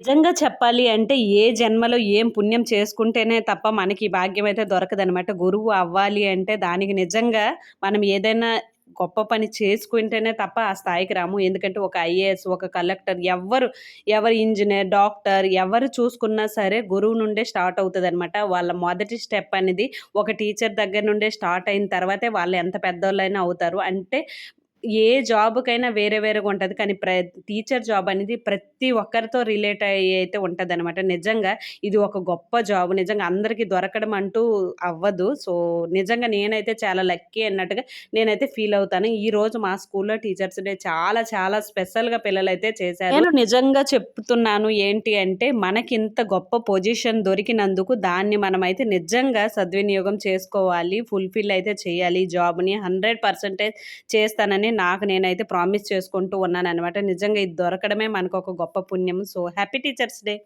నిజంగా చెప్పాలి అంటే ఏ జన్మలో ఏం పుణ్యం చేసుకుంటేనే తప్ప మనకి భాగ్యం అయితే దొరకదనమాట గురువు అవ్వాలి అంటే దానికి నిజంగా మనం ఏదైనా గొప్ప పని చేసుకుంటేనే తప్ప ఆ స్థాయికి రాము. ఎందుకంటే ఒక ఐఏఎస్ ఒక కలెక్టర్ ఎవరు ఎవరు ఇంజనీర్ డాక్టర్ ఎవరు చూసుకున్నా సరే గురువు నుండే స్టార్ట్ అవుతుంది అనమాట వాళ్ళ మొదటి స్టెప్ అనేది ఒక టీచర్ దగ్గర నుండే స్టార్ట్ అయిన తర్వాతే వాళ్ళు ఎంత పెద్దోళ్ళైనా అవుతారు. అంటే ఏ జాబ్‌కైనా వేరే వేరేగా ఉంటుంది కానీ ప్ర టీచర్ జాబ్ అనేది ప్రతి ఒక్కరితో రిలేట్ అయ్యి అయితే అనమాట నిజంగా ఇది ఒక గొప్ప జాబ్. నిజంగా అందరికి దొరకడం అంటూ అవ్వదు. సో, నిజంగా నేనైతే చాలా లక్కీ అన్నట్టుగా నేనైతే ఫీల్ అవుతాను. ఈరోజు మా స్కూల్‌లో టీచర్స్ డే చాలా చాలా స్పెషల్‌గా పిల్లలైతే చేశారు. నేను నిజంగా చెప్తున్నాను ఏంటి అంటే మనకి ఇంత గొప్ప పొజిషన్ దొరికినందుకు దాన్ని మనమైతే నిజంగా సద్వినియోగం చేసుకోవాలి. ఫుల్‌ఫిల్ అయితే చేయాలి జాబ్‌ని 100% చేస్తానని నాకు నేనైతే ప్రామిస్ చేసుకుంటూ ఉన్నాననమాట. నిజంగా ఇది దొరకడమే మనకొక గొప్ప పుణ్యం. So, happy teachers day.